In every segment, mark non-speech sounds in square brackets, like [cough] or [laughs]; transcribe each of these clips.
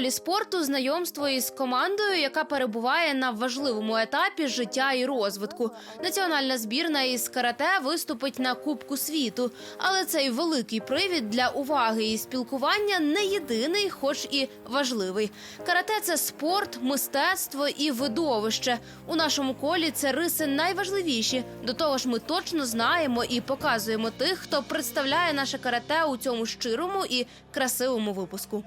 колі спорту знайомство із командою, яка перебуває на важливому етапі життя і розвитку. Національна збірна із карате виступить на Кубку світу, але цей великий привід для уваги і спілкування не єдиний, хоч і важливий. Карате це спорт, мистецтво і видовище. У нашому колі це риси найважливіші. До того ж, ми точно знаємо і показуємо тих, хто представляє наше карате у цьому щирому і красивому випуску.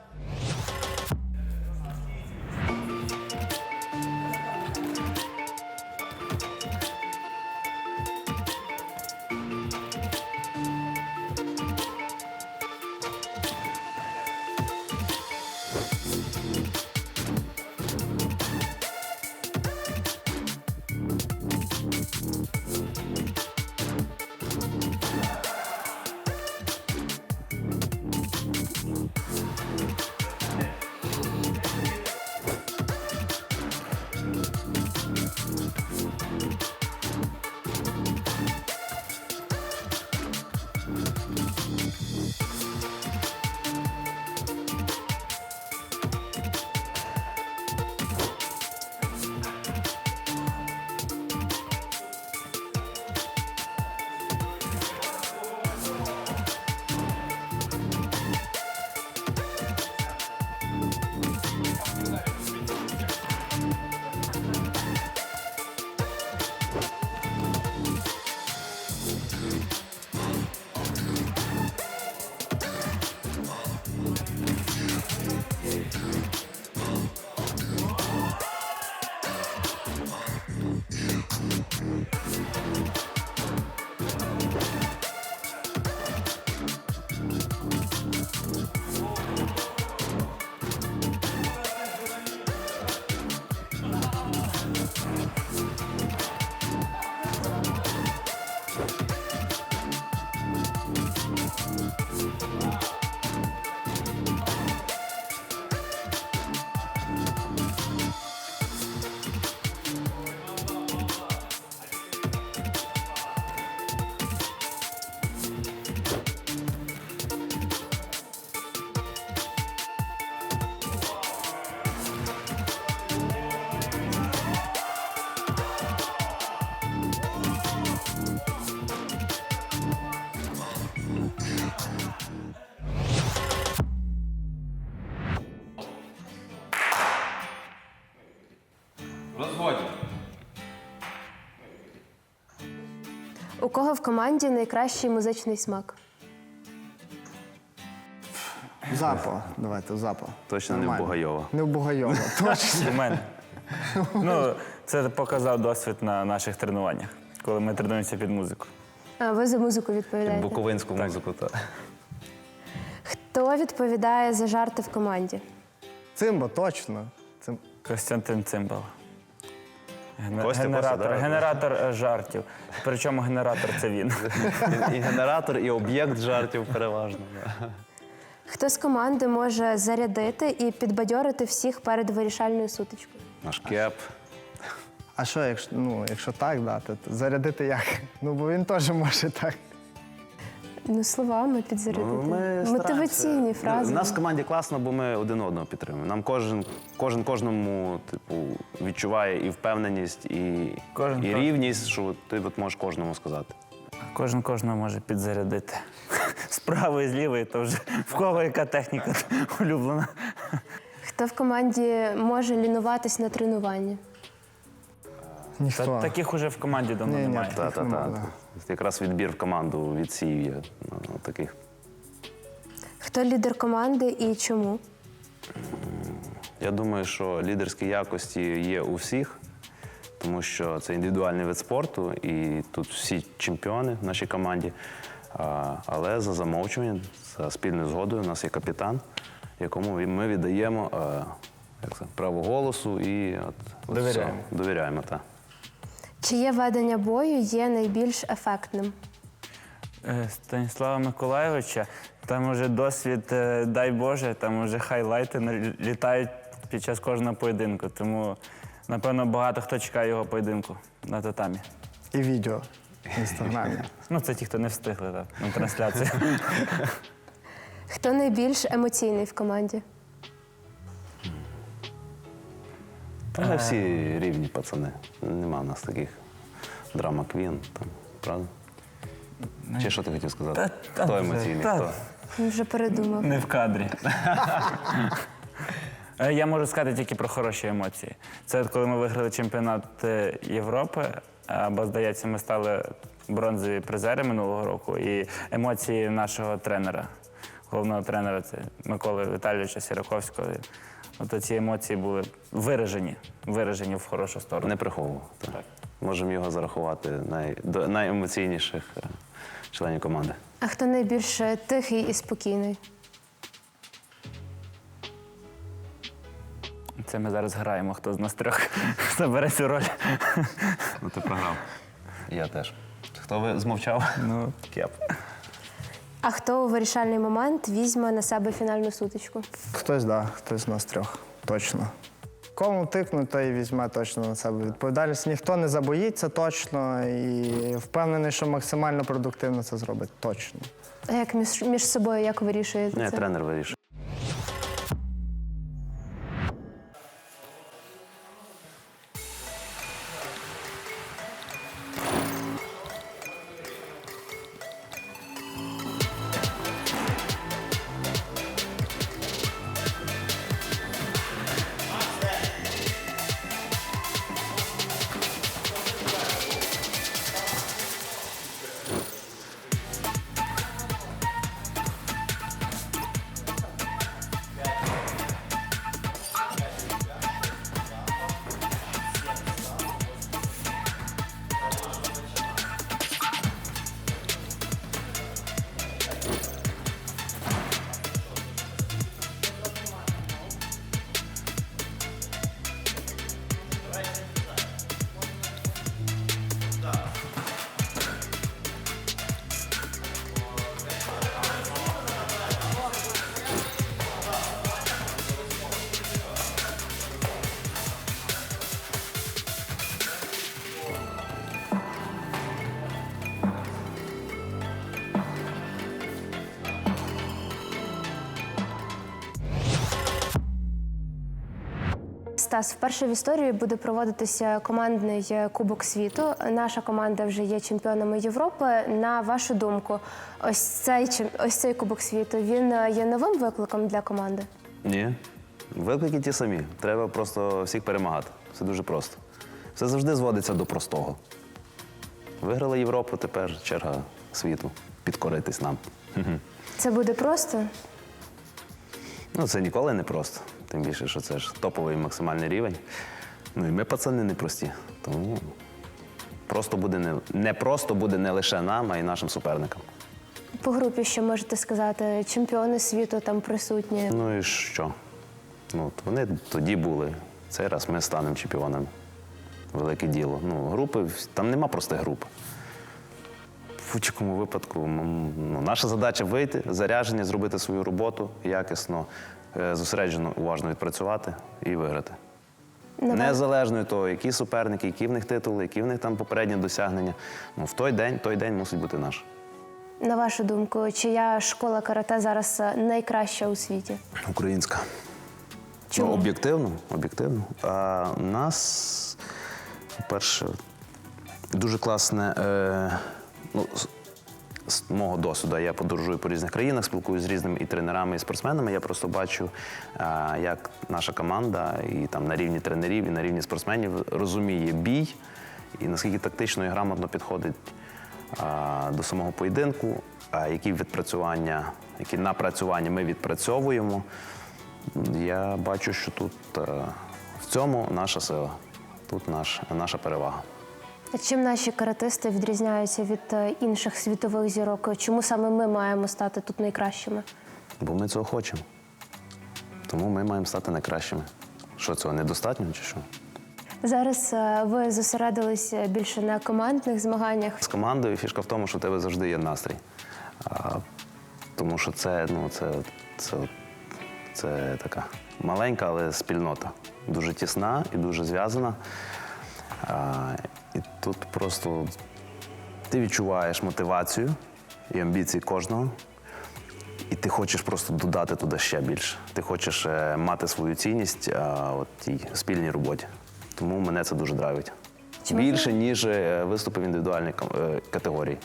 Кого в команді найкращий музичний смак? Запа. Давайте запа. Точно не в Нормально. Бугайова. Не в Бугайова, [laughs] точно. У мене. Ну, це показав досвід на наших тренуваннях, коли ми тренуємося під музику. А ви за музику відповідаєте. Буковинську музику, так. Хто відповідає за жарти в команді? Цимба, точно. Цим... Костянтин Цимбал. Костя, генератор, Костя, да. генератор е, жартів. Причому генератор це він. І генератор, і об'єкт жартів переважно. да. Хто з команди може зарядити і підбадьорити всіх перед вирішальною сутичкою? Наш кеп. А що, якщо, ну, якщо так, да, то зарядити як? Ну, бо він теж може так. Ну, словами підзарядити. Ну, ми Мотиваційні фрази. У нас в команді класно, бо ми один одного підтримуємо. Нам кожен, кожен кожному типу, відчуває і впевненість, і, Кожен і рівність, що ти от можеш кожному сказати. Кожен кожного може підзарядити. З правої, з лівої, то вже в кого яка техніка улюблена. Хто в команді може лінуватись на тренуванні? Ніхто. Та, таких уже в команді давно Ні, немає. так. Та, та, та. Якраз відбір в команду відсіїв є ну, таких. Хто лідер команди і чому? Я думаю, що лідерські якості є у всіх, тому що це індивідуальний вид спорту, і тут всі чемпіони в нашій команді. Але за замовчуванням, за спільною згодою, у нас є капітан, якому ми віддаємо е, як це, право голосу і от, от Довіряємо. все. довіряємо. Та. Чиє ведення бою є найбільш ефектним? Е, Станіслава Миколайовича, там уже досвід, е, дай Боже, там уже хайлайти літають під час кожного поєдинку. Тому, напевно, багато хто чекає його поєдинку на татамі. І відео в інстаграмі. [laughs] Ну, це ті, хто не встигли так, на трансляцію. Хто найбільш емоційний в команді? Та всі рівні пацани. Нема в нас таких драма квін, там, правда? Чи що ти хотів сказати? та хто емоційний? та. Хто? Він вже передумав. Не в кадрі. [laughs] Е, Я можу сказати тільки про хороші емоції. Це от коли ми виграли чемпіонат е, Європи, або, здається, ми стали бронзові призери минулого року, і емоції нашого тренера, головного тренера, це Миколи Віталійовича Сіраковського. От ці емоції були виражені, виражені в хорошу сторону. Не приховував. Так. Можемо його зарахувати най, до найемоційніших е, членів команди. А хто найбільш е, тихий і спокійний? Це ми зараз граємо, хто з нас трьох [laughs] забере цю роль. Ну ти програв. Я теж. Хто ви змовчав? Ну, Кеп. А хто у вирішальний момент візьме на себе фінальну сутичку? Хтось, да, хтось з нас трьох. Точно. Кому тикнуть, той і візьме точно на себе відповідальність. Ніхто не забоїться точно і впевнений, що максимально продуктивно це зробить. Точно. А як між, між собою як вирішуєте Ні, це? тренер вирішує. Стас, вперше в історії буде проводитися командний е, Кубок світу. Наша команда вже є чемпіонами Європи. На вашу думку, ось цей ось цей Кубок світу він е, є новим викликом для команди. Ні. Виклики ті самі. Треба просто всіх перемагати. Все дуже просто. Все завжди зводиться до простого. Виграли Європу, тепер черга світу. Підкоритись нам. [laughs] Це буде просто. Ну, це ніколи не просто. Тим більше, що це ж топовий максимальний рівень. Ну і ми, пацани, не прості. Тому просто буде не, не просто буде не лише нам, а й нашим суперникам. По групі, що можете сказати, чемпіони світу там присутні. Ну і що? Ну, от вони тоді були. Цей раз ми станемо чемпіонами. Велике діло. Ну, групи, там нема простих груп. В будь-якому випадку ну, наша задача вийти, заряджені, зробити свою роботу якісно, зосереджено, уважно відпрацювати і виграти. На Незалежно від того, які суперники, які в них титули, які в них там попередні досягнення. Ну, в той день, той день мусить бути наш. На вашу думку, чия школа карате зараз е, найкраща у світі? Українська. Чому? Ну, об'єктивно, об'єктивно. А у нас, по-перше, дуже класне. Е, ну, з, мого досвіду я подорожую по різних країнах, спілкуюся з різними і тренерами, і спортсменами. Я просто бачу, е, як наша команда і там на рівні тренерів, і на рівні спортсменів розуміє бій і наскільки тактично і грамотно підходить е, до самого поєдинку, які відпрацювання, які напрацювання ми відпрацьовуємо. Я бачу, що тут е, в цьому наша сила, тут наш, наша перевага. Чим наші каратисти відрізняються від е, інших світових зірок? Чому саме ми маємо стати тут найкращими? Бо ми цього хочемо. Тому ми маємо стати найкращими. Що цього недостатньо чи що? Зараз е, ви зосередилися більше на командних змаганнях. З командою фішка в тому, що в тебе завжди є настрій. А, тому що це, ну, це, це, це така маленька, але спільнота. Дуже тісна і дуже зв'язана. Тут просто ти відчуваєш мотивацію і амбіції кожного. І ти хочеш просто додати туди ще більше. Ти хочеш е, мати свою цінність а, от тій спільній роботі. тому мене це дуже драйвить. Чи можна- Більше, ніж е, виступи в індивідуальній е, категорії.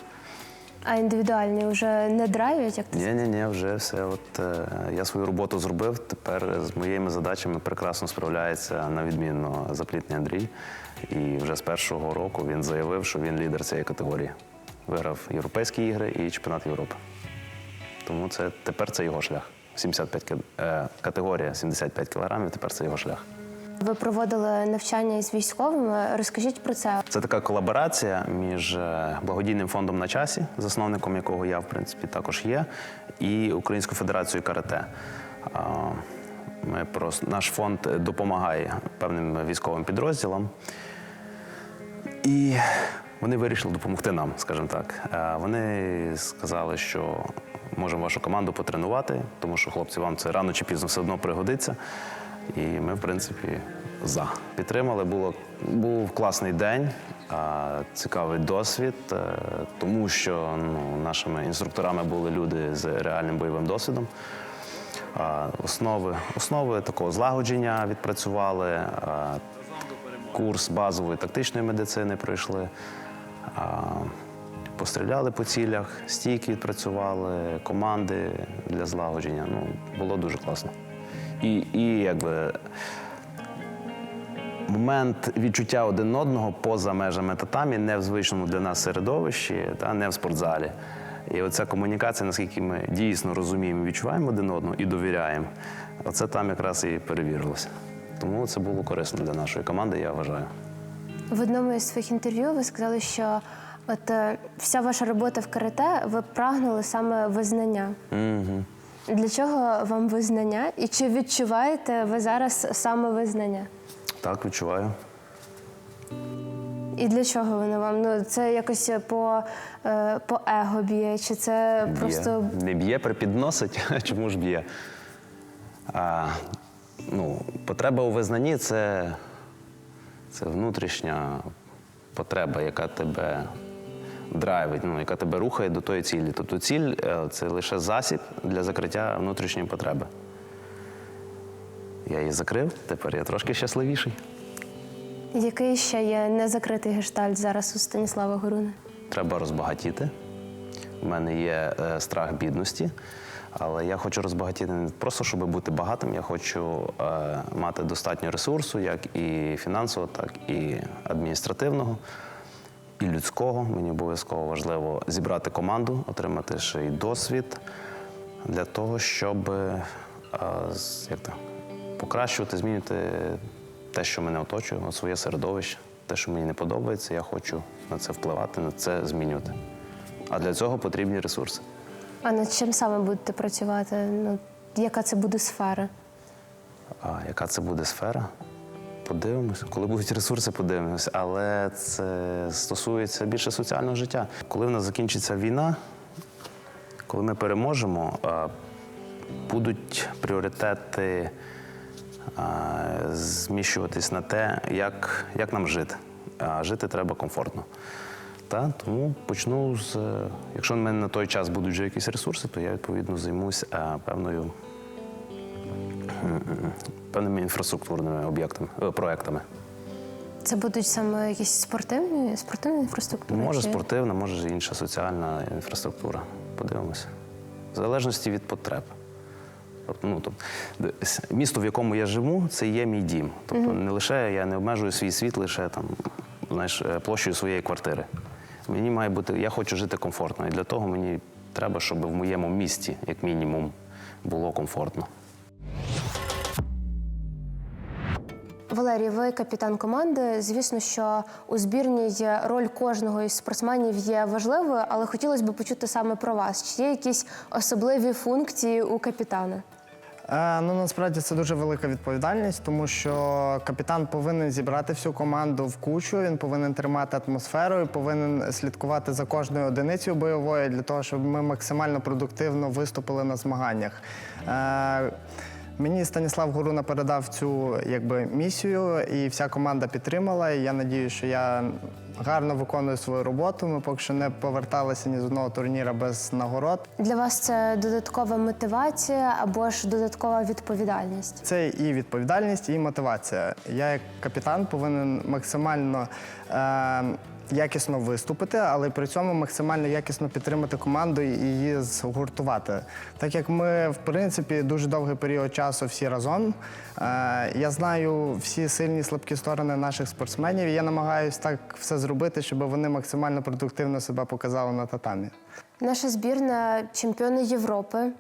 А індивідуальні вже не драйвять, як ти Ні, ні, ні, вже все. От е, я свою роботу зробив. Тепер з моїми задачами прекрасно справляється на відмінно заплітний Андрій. І вже з першого року він заявив, що він лідер цієї категорії. Виграв європейські ігри і чемпіонат Європи. Тому це тепер це його шлях. 75 ки- е, категорія 75 кілограмів. Тепер це його шлях. ви проводили навчання із військовими? Розкажіть про це. Це така колаборація між е, благодійним фондом на часі, засновником якого я, в принципі, також є, і Українською федерацією карате. Ми просто, наш фонд допомагає певним військовим підрозділам. І вони вирішили допомогти нам, скажімо так. Е, Вони сказали, що можемо вашу команду потренувати, тому що хлопці вам це рано чи пізно все одно пригодиться. І ми, в принципі, за. Підтримали. Було, був класний день, цікавий досвід, е, тому що ну, нашими інструкторами були люди з реальним бойовим досвідом. Основи, основи такого злагодження відпрацювали. Курс базової тактичної медицини пройшли. Постріляли по цілях, стійки відпрацювали, команди для злагодження. Ну, було дуже класно. І, і якби момент відчуття один одного поза межами татамі, не в звичному для нас середовищі, та не в спортзалі. І оця комунікація, наскільки ми дійсно розуміємо, відчуваємо один одного і довіряємо, оце там якраз і перевірилося. Тому це було корисно для нашої команди, я вважаю. В одному із своїх інтерв'ю ви сказали, що от е, вся ваша робота в карате ви прагнули саме визнання. Угу. Для чого вам визнання? І чи відчуваєте ви зараз саме визнання? Так, відчуваю. І для чого воно вам? Ну це якось по, е, по его б'є, чи це Б'є. просто Не б'є, припідносить. [laughs] Чому ж б'є? А, ну, потреба у визнанні це, це внутрішня потреба, яка тебе драйвить, ну, яка тебе рухає до тої цілі. Тобто ціль е, це лише засіб для закриття внутрішньої потреби. Я її закрив, тепер я трошки щасливіший. який ще є незакритий гештальт зараз у Станіслава Горуни? Треба розбагатіти. У мене є е, страх бідності, але я хочу розбагатіти не просто, щоб бути багатим. Я хочу е, мати достатньо ресурсу, як і фінансового, так і адміністративного, і людського. Мені обов'язково важливо зібрати команду, отримати ще й досвід для того, щоб е, як то, покращувати, змінювати те, що мене оточує, своє середовище. Те, що мені не подобається, я хочу на це впливати, на це змінювати. А для цього потрібні ресурси. А над чим саме будете працювати? Ну, яка це буде сфера? А яка це буде сфера? Подивимося. Коли будуть ресурси, подивимося. Але це стосується більше соціального життя. Коли в нас закінчиться війна, коли ми переможемо, будуть пріоритети зміщуватись на те, як, як нам жити. Жити треба комфортно. Та, тому почну з. е, Якщо в мене на той час будуть вже якісь ресурси, то я відповідно займусь е, певною певними інфраструктурними об'єктами, е, проектами. Це будуть саме якісь спортивні спортивна інфраструктура? Може чи- спортивна, може інша соціальна інфраструктура. Подивимося. В залежності від потреб. Тобто, ну, тобто, місто, в якому я живу, це є мій дім. Тобто не лише я не обмежую свій світ лише там, знаєш, площею своєї квартири. Мені має бути, я хочу жити комфортно. І для того мені треба, щоб в моєму місті, як мінімум, було комфортно. Валерій, ви капітан команди. Звісно, що у збірній роль кожного із спортсменів є важливою, але хотілося б почути саме про вас. Чи є якісь особливі функції у капітана? Е, ну насправді це дуже велика відповідальність, тому що капітан повинен зібрати всю команду в кучу. Він повинен тримати атмосферу, і повинен слідкувати за кожною одиницею бойовою для того, щоб ми максимально продуктивно виступили на змаганнях. Е, Мені Станіслав Горуна передав цю якби місію, і вся команда підтримала. І я надію, що я гарно виконує свою роботу. Ми поки що не поверталися ні з одного турніра без нагород. Для вас це додаткова мотивація або ж додаткова відповідальність? Це і відповідальність, і мотивація. Я як капітан повинен максимально е, якісно виступити, але при цьому максимально якісно підтримати команду і її згуртувати. Так як ми, в принципі, дуже довгий період часу всі разом. Е, я знаю всі сильні слабкі сторони наших спортсменів. і Я намагаюся так все зробити, щоб вони максимально продуктивно себе показали на татамі. Наша збірна чемпіони Європи,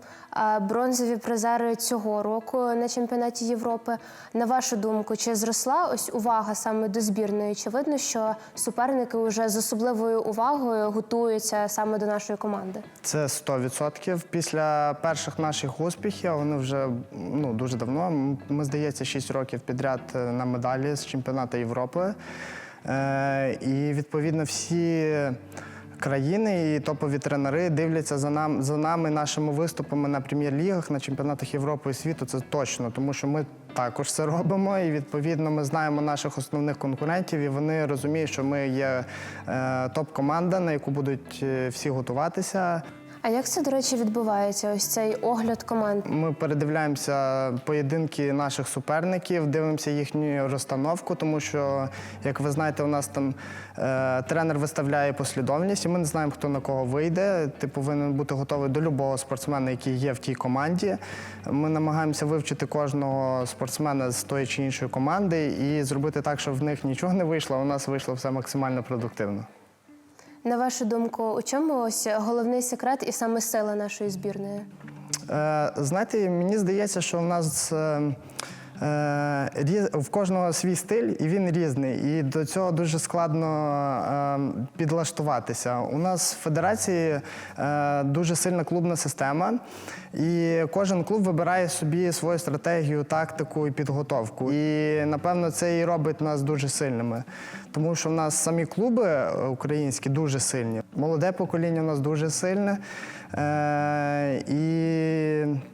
бронзові призери цього року на чемпіонаті Європи. На вашу думку, чи зросла ось увага саме до збірної? Чи видно, що суперники вже з особливою увагою готуються саме до нашої команди? Це 100%. Після перших наших успіхів вони вже ну, дуже давно. Ми, здається, 6 років підряд е, на медалі з чемпіонату Європи. Е, і відповідно всі країни і топові тренери дивляться за, нам, за нами, нашими виступами на прем'єр-лігах, на чемпіонатах Європи і світу. Це точно, тому що ми також це робимо. І відповідно ми знаємо наших основних конкурентів, і вони розуміють, що ми є е, топ-команда, на яку будуть е, всі готуватися. А як це, до речі, відбувається? Ось цей огляд команд? Ми передивляємося поєдинки наших суперників, дивимося їхню розстановку, тому що, як ви знаєте, у нас там е, тренер виставляє послідовність, і ми не знаємо, хто на кого вийде. Ти повинен бути готовий до любого спортсмена, який є в тій команді. Ми намагаємося вивчити кожного спортсмена з тої чи іншої команди і зробити так, щоб в них нічого не вийшло, а у нас вийшло все максимально продуктивно. На вашу думку, у чому ось головний секрет і саме сила нашої збірної? Е, Знаєте, мені здається, що в нас е, в кожного свій стиль, і він різний. І до цього дуже складно е, підлаштуватися. У нас в федерації е, дуже сильна клубна система, і кожен клуб вибирає собі свою стратегію, тактику і підготовку. І напевно це і робить нас дуже сильними. Тому що в нас самі клуби е, українські дуже сильні. Молоде покоління у нас дуже сильне. Е, і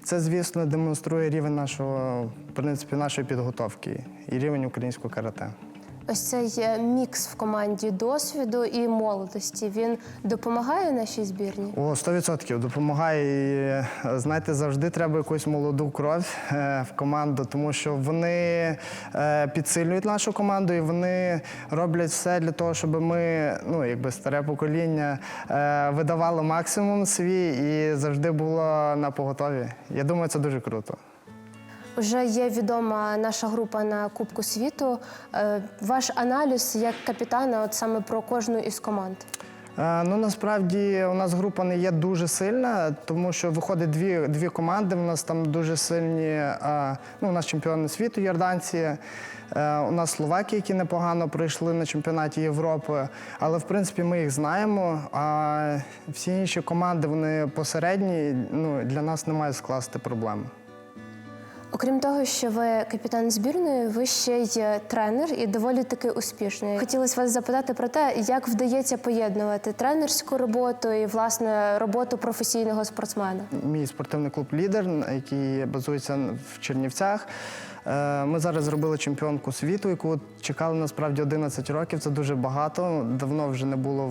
це, звісно, демонструє рівень нашого, в принципі, нашої підготовки і рівень українського карате. Ось цей е, мікс в команді досвіду і молодості він допомагає нашій збірні? О, 100% допомагає. І, е, знаєте, завжди треба якусь молоду кров е, в команду, тому що вони підсилюють нашу команду і вони роблять все для того, щоб ми, ну якби старе покоління, видавало максимум свій і завжди було на поготові. Я думаю, це дуже круто. Вже є відома наша група на Кубку світу. Е, Ваш аналіз як капітана, от саме про кожну із команд. Е, Ну насправді у нас група не є дуже сильна, тому що виходить дві, дві команди. У нас там дуже сильні. е, Ну, у нас чемпіони світу Йорданці. У нас Словаки, які непогано пройшли на чемпіонаті Європи. Але в принципі ми їх знаємо. А всі інші команди вони посередні. Ну для нас немає скласти проблеми. Окрім того, що ви капітан збірної, ви ще й тренер і доволі таки успішний. Хотілося вас запитати про те, як вдається поєднувати тренерську роботу і власне роботу професійного спортсмена. Мій спортивний клуб Лідер, який базується в Чернівцях. Е, Ми зараз зробили чемпіонку світу, яку чекали насправді 11 років. Це дуже багато. Давно вже не було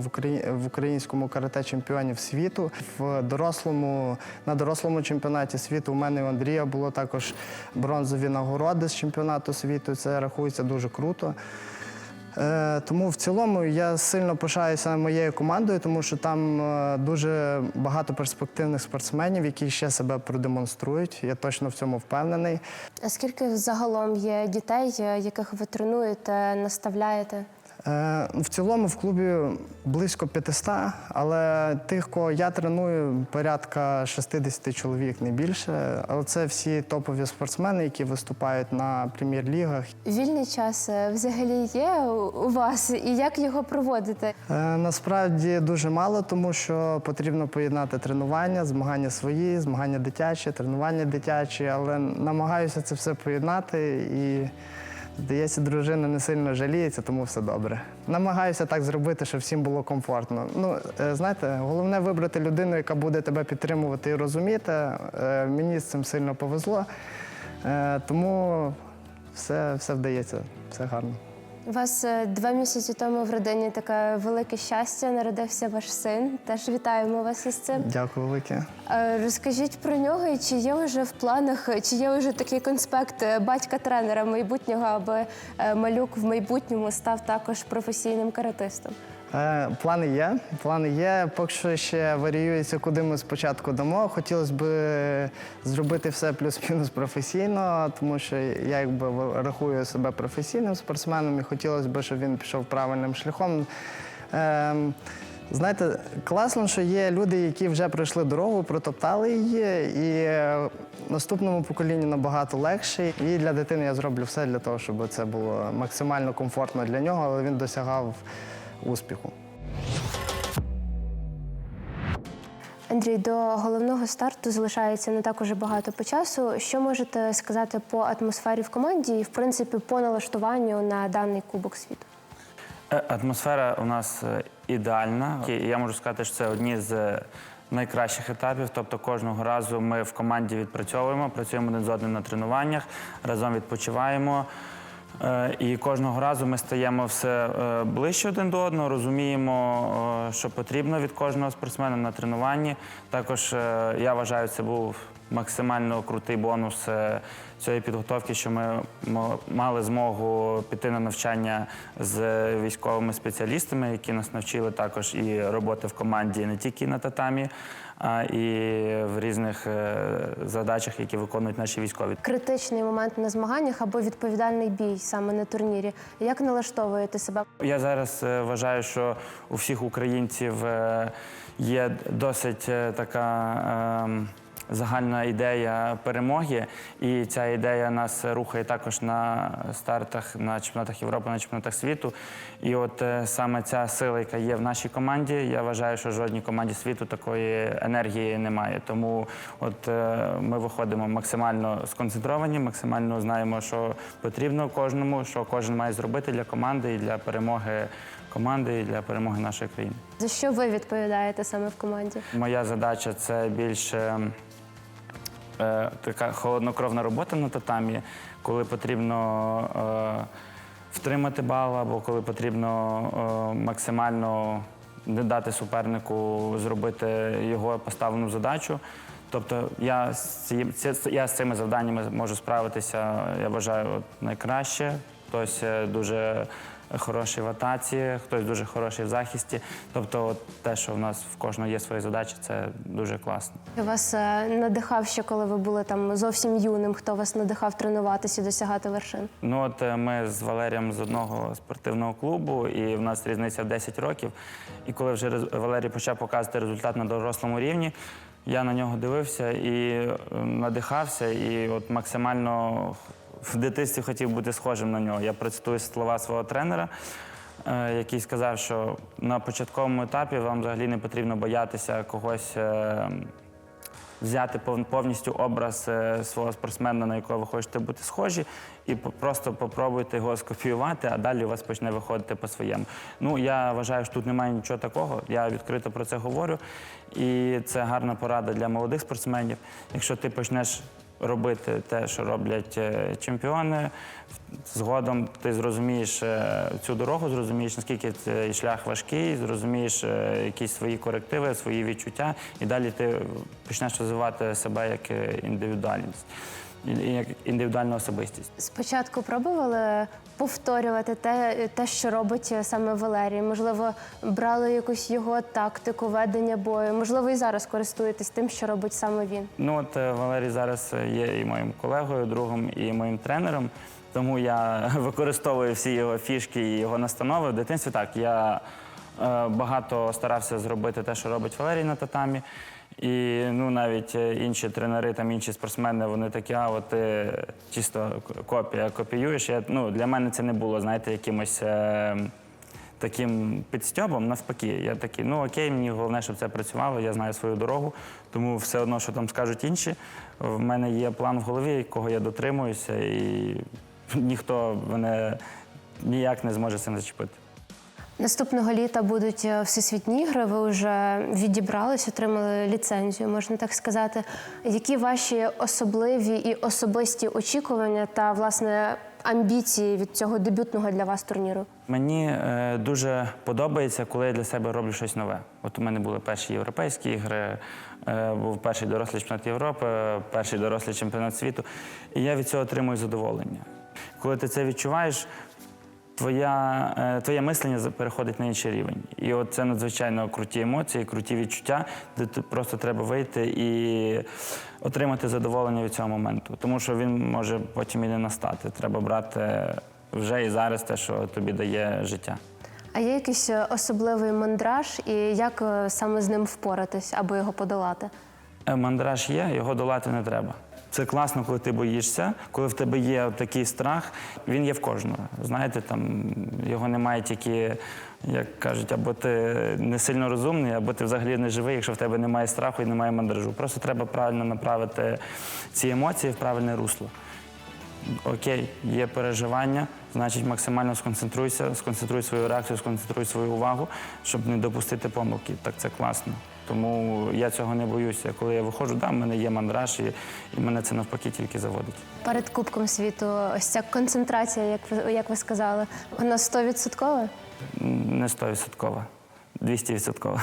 в українському карате чемпіонів світу. В дорослому на дорослому чемпіонаті світу у мене і у Андрія було також бронзові нагороди з чемпіонату світу. Це рахується дуже круто. Е, Тому в цілому я сильно пишаюся моєю командою, тому що там е, дуже багато перспективних спортсменів, які ще себе продемонструють. Я точно в цьому впевнений. А скільки загалом є дітей, е, яких ви тренуєте, наставляєте? Е, В цілому в клубі близько 500, але тих, кого я треную, порядка 60 чоловік, не більше. Але це всі топові спортсмени, які виступають на прем'єр-лігах. Вільний час е, взагалі є у вас, і як його проводите? Е, Насправді дуже мало, тому що потрібно поєднати тренування, змагання свої, змагання дитячі, тренування дитячі, але намагаюся це все поєднати і. Здається, дружина не сильно жаліється, тому все добре. Намагаюся так зробити, щоб всім було комфортно. Ну, е, знаєте, головне вибрати людину, яка буде тебе підтримувати і розуміти. Е, Мені з цим сильно повезло, Е, тому все, все вдається, все гарно. У вас е, два місяці тому в родині таке велике щастя. Народився ваш син. Теж вітаємо вас із цим. Дякую велике. Е, Розкажіть про нього, і чи є вже в планах, чи є вже такий конспект е, батька-тренера майбутнього, аби е, малюк в майбутньому став також професійним каратистом? Е, Плани є. Плани є. Поки що ще варіюється, куди ми спочатку дамо. Хотілося б зробити все плюс-мінус професійно, тому що я якби рахую себе професійним спортсменом і хотілося б, щоб він пішов правильним шляхом. Ем, Знаєте, класно, що є люди, які вже пройшли дорогу, протоптали її, і наступному поколінню набагато легше. І для дитини я зроблю все для того, щоб це було максимально комфортно для нього, але він досягав успіху. Андрій, до головного старту залишається не так уже багато по часу. Що можете сказати по атмосфері в команді і, в принципі, по налаштуванню на даний кубок світу? Е, Атмосфера у нас е, ідеальна. Я можу сказати, що це одні з е, найкращих етапів. Тобто кожного разу ми в команді відпрацьовуємо, працюємо один з одним на тренуваннях, разом відпочиваємо. Е, І кожного разу ми стаємо все е, ближче один до одного, розуміємо, е, що потрібно від кожного спортсмена на тренуванні. Також я вважаю, це був максимально крутий бонус цієї підготовки, що ми мали змогу піти на навчання з військовими спеціалістами, які нас навчили також і роботи в команді не тільки на татамі, а і в різних е, задачах, які виконують наші військові. Критичний момент на змаганнях або відповідальний бій саме на турнірі. Як налаштовуєте себе? Я зараз е, вважаю, що у всіх українців е, є досить така. Ем, Загальна ідея перемоги, і ця ідея нас рухає також на стартах на чемпіонатах Європи, на чемпіонатах світу. І от е, саме ця сила, яка є в нашій команді, я вважаю, що жодній команді світу такої енергії немає. Тому от е, ми виходимо максимально сконцентровані, максимально знаємо, що потрібно кожному, що кожен має зробити для команди і для перемоги команди, і для перемоги нашої країни. За що ви відповідаєте саме в команді? Моя задача це більше е, така холоднокровна робота на татамі, коли потрібно е, втримати бал, або коли потрібно е, максимально не дати супернику зробити його поставлену задачу. Тобто я з, ці, я з цими завданнями можу справитися, я вважаю, найкраще. Хтось е, дуже хороший в атаці, хтось дуже хороший в захисті. Тобто, от те, що в нас в кожного є свої задачі, це дуже класно. Вас е, надихав ще, коли ви були там зовсім юним? Хто вас надихав тренуватися і досягати вершин? Ну от е, ми з Валерієм з одного спортивного клубу, і в нас різниця в 10 років. І коли вже Валерій почав показувати результат на дорослому рівні, я на нього дивився і е, надихався, і от максимально в дитинстві хотів бути схожим на нього. Я процитую слова свого тренера. е, Який сказав, що на початковому етапі вам взагалі не потрібно боятися когось е, взяти повністю образ е, свого спортсмена, на якого ви хочете бути схожі, і просто попробуйте його скопіювати, а далі у вас почне виходити по-своєму. Ну я вважаю, що тут немає нічого такого. Я відкрито про це говорю. І це гарна порада для молодих спортсменів. Якщо ти почнеш робити те, що роблять е, чемпіони. Згодом ти зрозумієш е, цю дорогу, зрозумієш, наскільки цей шлях важкий, зрозумієш е, якісь свої корективи, свої відчуття, і далі ти почнеш розвивати себе як індивідуальність, як індивідуальну особистість. Спочатку пробували повторювати те, те, що робить саме Валерій. Можливо, брали якусь його тактику ведення бою. Можливо, і зараз користуєтесь тим, що робить саме він. Ну от е, Валерій зараз е, є і моїм колегою, другом, і моїм тренером. Тому я [laughs] використовую всі його фішки і його настанови. В дитинстві так я е, багато старався зробити те, що робить Валерій на татамі. І ну навіть е, інші тренери, там інші спортсмени, вони такі, а от ти чисто копія копіюєш. Я, ну, для мене це не було, знаєте, якимось. Е, таким підстьобом, навпаки, я такий, ну окей, мені головне, щоб це працювало, я знаю свою дорогу, тому все одно, що там скажуть інші, в мене є план в голові, якого я дотримуюся, і [laughs] ніхто мене ніяк не зможе цим зачепити. Наступного літа будуть е, всесвітні ігри. Ви вже відібрались, отримали ліцензію, можна так сказати. Які ваші особливі і особисті очікування та власне амбіції від цього дебютного для вас турніру? Мені е, дуже подобається, коли я для себе роблю щось нове. От у мене були перші європейські ігри, е, був перший дорослий чемпіонат Європи, перший дорослий чемпіонат світу. І я від цього отримую задоволення. Коли ти це відчуваєш, твоя, е, твоє мислення переходить на інший рівень. І от це надзвичайно круті емоції, круті відчуття, де просто треба вийти і отримати задоволення від цього моменту. Тому що він може потім і не настати. Треба брати вже і зараз те, що тобі дає життя. А є якийсь е, особливий мандраж, і як е, саме з ним впоратись або його подолати? Мандраж є, його долати не треба. Це класно, коли ти боїшся, коли в тебе є такий страх, він є в кожного. Знаєте, там його немає тільки, як кажуть, або ти не сильно розумний, або ти взагалі не живий, якщо в тебе немає страху і немає мандражу. Просто треба правильно направити ці емоції в правильне русло. Окей, є переживання, значить максимально сконцентруйся, сконцентруй свою реакцію, сконцентруй свою увагу, щоб не допустити помилки. Так це класно. Тому я цього не боюся. Коли я виходжу, да, в мене є мандраж, і, і мене це навпаки тільки заводить. Перед Кубком світу ось ця концентрація, як ви, як ви сказали, вона 100%? Не 100%, 200%.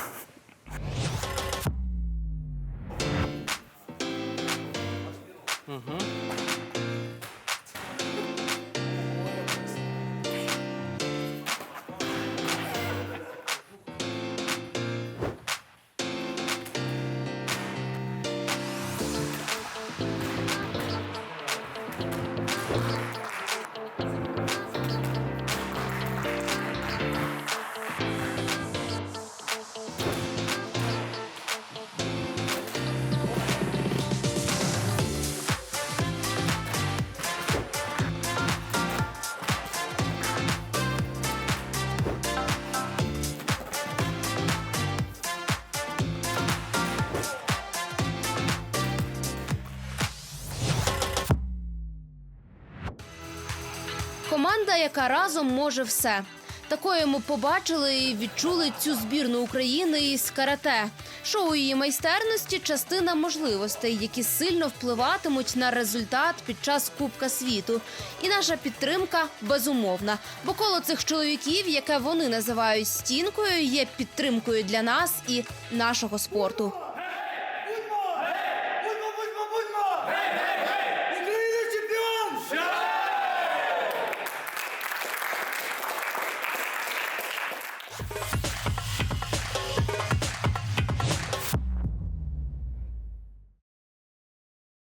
Команда, яка разом може все. Такою ми побачили і відчули цю збірну України із карате. Шоу її майстерності частина можливостей, які сильно впливатимуть на результат під час Кубка світу. І наша підтримка безумовна. Бо коло цих чоловіків, яке вони називають стінкою, є підтримкою для нас і нашого спорту.